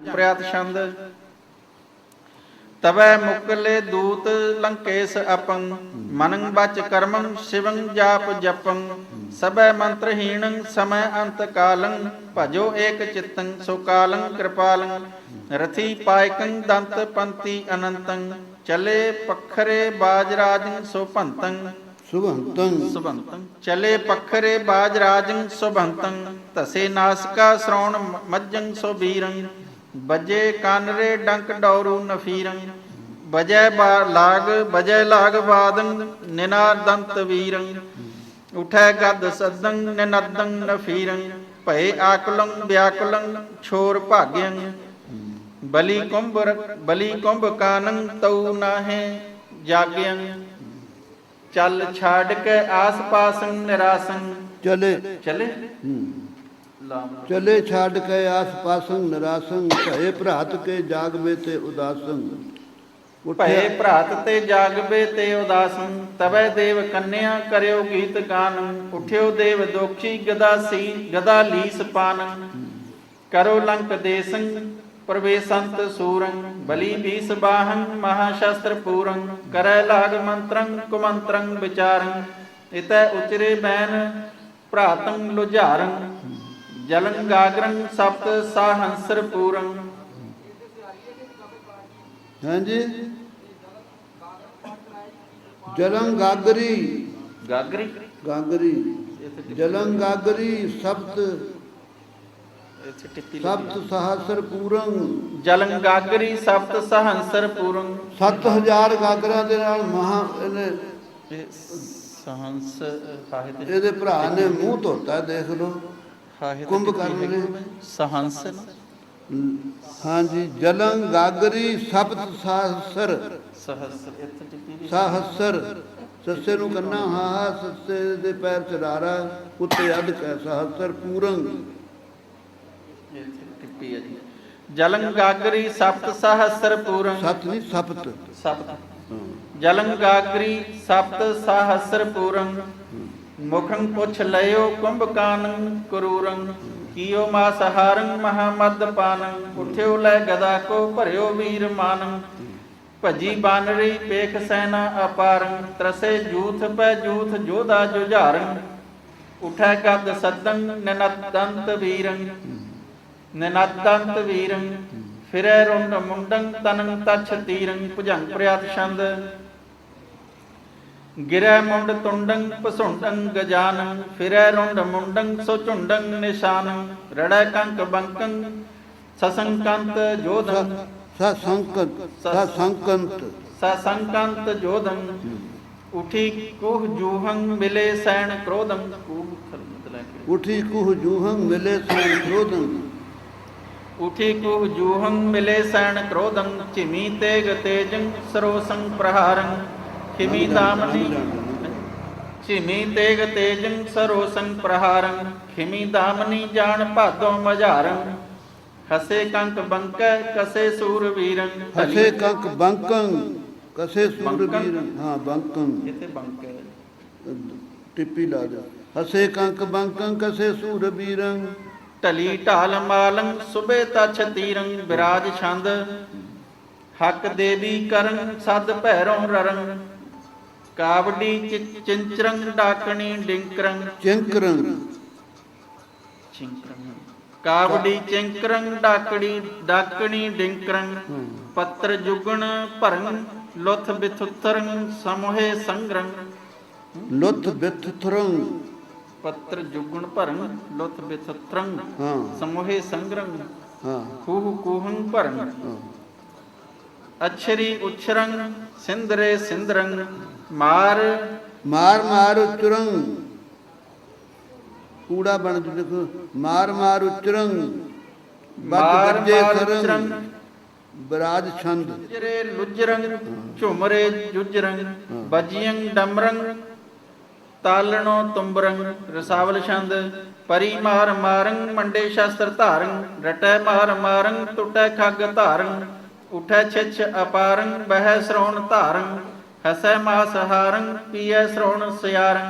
ਪ੍ਰਿਆਤ ਛੰਦ ਤਵੈ ਮੁਕਲੇ ਦੂਤ ਲੰਕੇਸ ਅਪੰ ਮਨੰ ਬਚ ਕਰਮੰ ਸ਼ਿਵੰ ਜਾਪ ਜਪੰ ਸਭੈ ਮੰਤਰਹੀਣੰ ਸਮੈ ਅੰਤ ਕਾਲੰ ਭਜੋ ਏਕ ਚਿත්තੰ ਸੋ ਕਾਲੰ ਕਿਰਪਾਲੰ ਰਥੀ ਪਾਇਕੰ ਦੰਤ ਪੰਤੀ ਅਨੰਤੰ ਚਲੇ ਪਖਰੇ ਬਾਜਰਾਜੰ ਸੋ ਭੰਤੰ ਸੁਭੰਤੰ। ਸੁਭੰਤੰ। ਚਲੇ ਪਖਰੇ ਬਾਜਰਾਜੰ ਸੁਭੰਤੰ ਤਸੇ ਨਾਸਕਾ ਸ਼੍ਰੌਣ ਮੱਜੰ ਸੋ ਬੀਰੰ ਬਜੇ ਕਾਨਰੇ ਡੰਕ ਡੌਰੂ ਨਫੀਰੰ ਬਜੈ ਲਾਗ ਬਜੈ ਲਾਗ ਬਾਦੰ ਨਿਨਾਦੰਤ ਵੀਰੰ। ਉਠੈ ਗਦ ਸਦੰ ਨਿਨਦੰ ਨਫੀਰੰ ਭਏ ਆਕੁਲੰ ਵਿਆਕੁਲੰ ਛੋਰ ਭਾਗਯੰ ਬਲੀ ਕੁੰਭ ਬਲੀ ਕੁੰਭ ਕਾਨੰ ਤਉ ਨਾਹੇ ਜਾਗਯੰ ਚੱਲ ਛਾੜ ਕੇ ਆਸ ਪਾਸੰ ਨਿਰਾਸੰ। ਚਲੇ। ਚਲੇ? ਚਲੇ ਛੱਡ ਕੇ ਆਸ ਪਾਸੰ ਨਿਰਾਸੰ ਭਏ ਭਰਾਤ ਕੇ ਜਾਗਵੇ ਤੇ ਉਦਾਸੰ। ਭਏ ਭਰਾਤ ਤੇ ਜਾਗਵੇ ਤੇ ਉਦਾਸੰ ਤਵੈ ਦੇਵ ਕੰਨਿਆ ਕਰਿਓ ਗੀਤ ਗਾਨ। ਉਠਿਓ ਦੇਵ ਦੋਖੀ ਗਦਾ ਸੀ ਗਦਾ ਲੀਸ ਪਾਨੰ। ਕਰੋ ਲੰਕ ਦੇਸੰ ਪ੍ਰਵੇਸ਼ੰਤ ਸੂਰੰ। ਬਲੀ ਬੀਸ ਬਾਹੰ ਮਹਾ ਸ਼ਸਤਰ ਪੂਰੰ। ਕਰੈ ਲਾਗ ਮੰਤਰੰ ਕੁਮੰਤਰੰ ਵਿਚਾਰੰ। ਇਤੈ ਉਚਰੇ ਬੈਨ ਭਰਾਤੰ ਲੁਝਾਰੰ। ਜਲੰ ਗਾਗਰੰ ਸਪਤ ਸਾਹੰਸਰ ਪੂਰੰ। ਹਾਂਜੀ। ਜਲੰ ਗਾਗਰੀ। ਗਾਗਰੀ। ਗਾਗਰੀ ਜਲੰ ਗਾਗਰੀ ਸਬਤ ਟਿੱਪੀ ਸਬਤ ਸਹਸਰ ਪੂਰੰ। ਜਲੰ ਗਾਗਰੀ ਸਪਤ ਸਹੰਸਰ ਪੂਰੰ। 7000 ਗਾਗਰਾਂ ਦੇ ਨਾਲ ਮਹਾ ਇਹਨੇ ਇਹ ਸਹੰਸ ਸਾਹਿਤ। ਇਹਦੇ ਭਰਾ ਨੇ ਮੂੰਹ ਧੋਤਾ ਦੇਖ ਲਓ। ਸਾਹਿਤ ਕੁੰਭਕਰਨ ਨੇ। ਸਹੰਸ ਨਾ? ਹਾਂਜੀ ਜਲੰ ਗਾਗਰੀ ਸਬਤ ਸਹਸਰ। ਸਹਸਰ ਇੱਥੇ ਟਿੱਪੀ ਸਹਸਰ। ਸੱਸੇ ਨੂੰ ਕੰਨਾ ਹਾਂ ਹਾਂ ਸੱਸੇ ਦੇ ਪੈਰ ਚੜਾਰਾ ਉੱਤੇ ਅੱਧ ਕੈ ਸਹਸਰ ਪੂਰੰ ਇੱਥੇ ਟਿੱਪੀ ਹੈ ਜੀ। ਜਲੰ ਗਾਗਰੀ ਸਪਤ ਸਹਸਰ ਪੂਰੰ ਸਤ ਨਹੀਂ ਸਪਤ। ਸਪਤ। ਜਲੰ ਗਾਗਰੀ ਸਪਤ ਸਹਸਰ ਪੂਰੰ ਮੁਖੰ ਪੁੱਛ ਲਿਓ ਕੁੰਭਕਾਨੰ ਕਰੂਰੰ, ਕੀਓ ਮਾਸਹਾਰੰ ਮਹਾਮਦ ਪਾਨੰ, ਉਠਿਓ ਲੈ ਗਦਾ ਕੋ, ਭਰਿਓ ਵੀਰ ਮਾਨੰ। ਭਜੀ ਬਾਨਰੀ ਪੇਖ ਸੈਨਾ ਅਪਾਰੰ, ਤਰਸੇ ਜੂਥ ਪੈ ਜੂਥ ਜੋਧਾ ਜੁਝਾਰੰ। ਉਠੈ ਗਦ ਸਦੰ ਨਨਦੰਤ ਵੀਰੰ। ਨਨਦੰਤ ਵੀਰੰ, ਫਿਰੈ ਰੁੰਡ ਮੁੰਡੰ, ਤਨੰ ਤਛ ਤੀਰੰ, ਭੁਜੰਗ ਪ੍ਰਿਆਤ ਛੰਦ। ਗਿਰੈ ਮੁੰਡ ਤੁੰਡੰ ਪਸੁੰਡੰ ਗਜਾਨੰ ਫਿਰੈ ਰੁੰਡ ਮੁੰਡੰ ਸੋ ਝੁੰਡੰ ਨਿਸ਼ਾਨੰ ਰੜੈ ਕੰਕ ਬੰਕੰ ਸਸੰਕੰਤ ਜੋਧੰ ਸ ਸੰਕੰਤ ਸ ਸੰਕੰਤ ਸਸੰਕੰਤ ਜੋਧੰ ਉਠੀ ਕੁਹ ਜੂਹੰ ਮਿਲੇ ਸੈਣ ਕ੍ਰੋਧੰ ਕੂਹ ਖਰਮਤ ਲੈ ਕੇ ਉਠੀ ਕੁਹ ਜੂਹੰ ਮਿਲੇ ਸੈਨ ਕ੍ਰੋਧੰ ਉਠੀ ਕੁਹ ਜੂਹੰ ਮਿਲੇ ਖਿਮੀ ਦਾਮਨੀ। ਝਿਮੀ ਤੇਗ ਤੇਜੰ ਸਰੋਸੰ ਪ੍ਰਹਾਰੰ ਖਿਮੀ ਦਾਮਨੀ ਜਾਣ ਭਾਦੋ ਮਝਾਰੰ। ਹਸੇ ਕੰਕ ਬੰਕੈ ਕਸੇ ਸੂਰ ਵੀਰੰ। ਹਸੇ ਕੰਕ ਬੰਕੰ ਕਸੇ ਸੂਰ ਵੀਰ। ਹਾਂ ਬੰਕੰ। ਇੱਥੇ ਬੰਕ। ਟਿੱਪੀ ਲਾ ਦੇ ਹਸੇ ਕੰਕ ਬੰਕੰ ਕਸੇ ਸੂਰ ਵੀਰੰ। ਢਲੀ ਢਾਲ ਮਾਲੰ ਸੁਬੇ ਤਛ ਤੀਰੰ। ਵਿਰਾਜ ਛੰਦ ਹੱਕ ਦੇਵੀ ਕਰਨ ਸਦ ਭੈਰੋਂ ਰਰੰ। ਕਾਵਡੀ ਚਿ- ਚਿੰਚਰੰ ਡਾਕਣੀ ਡਿੰਕਰੰ ਚੰਕਰੰ ਚਿੰਕਰੰ ਕਾਵਡੀ ਚਿੰਕਰੰ ਡਾਕੜੀ ਡਾਕਣੀ ਡਿੰਕਰੰ ਪੱਤਰ ਜੁਗਣ ਭਰਨ ਲੁਥ ਬਿਥੁਤਰੰ ਸਮੋਹੇ ਸੰਗਰੰ ਲੁੱਥ ਬਿਥ ਥਰੰ ਪੱਤਰ ਜੁਗਣ ਭਰਨ ਲੁਥ ਬਿਥੁਤਰੰ ਹਾਂ। ਸਮੋਹੇ ਸੰਗਰੰ ਹਾਂ। ਖੂਹ ਕੂਹੰ ਭਰਨ ਹਾਂ। ਅਛਰੀ ਉਛਰੰ ਸਿੰਦਰੇ ਸਿੰਦਰੰ ਮਾਰ। ਮਾਰ ਮਾਰ ਉਚਰੰ। ਕੂੜਾ ਬਣ ਜੂ ਦੇਖੋ। ਮਾਰ ਮਾਰ ਉਚਰੰ। ਮਾਰ ਬੱਜੇ ਉਚਰੰ। ਬਰਾਜ ਛੰਦ। ਜਰੇ ਲੁਜਰੰ ਝੁਮਰੇ ਜੁਜਰੰ ਬਜੀਯੰ ਡਮਰੰ ਤਾਲਣੋ ਤੁੰਬਰੰ ਰਸਾਵਲ ਛੰਦ। ਪਰੀ ਮਾਰ ਮਾਰੰ ਮੰਡੇ ਸ਼ਸਤਰ ਧਾਰੰ। ਰਟੈ ਮਾਰ ਮਾਰੰ ਟੁਟੈ ਖੱਗ ਧਾਰੰ। ਉਠੈ ਛਿਛ ਅਪਾਰੰ ਬਹਿ ਸ਼੍ਰੋਣ ਧਾਰੰ ਹਸੈ ਮਾਸ ਹਾਰੰ ਪੀਐ ਸ਼੍ਰੋਣ ਸਿਆਰੰ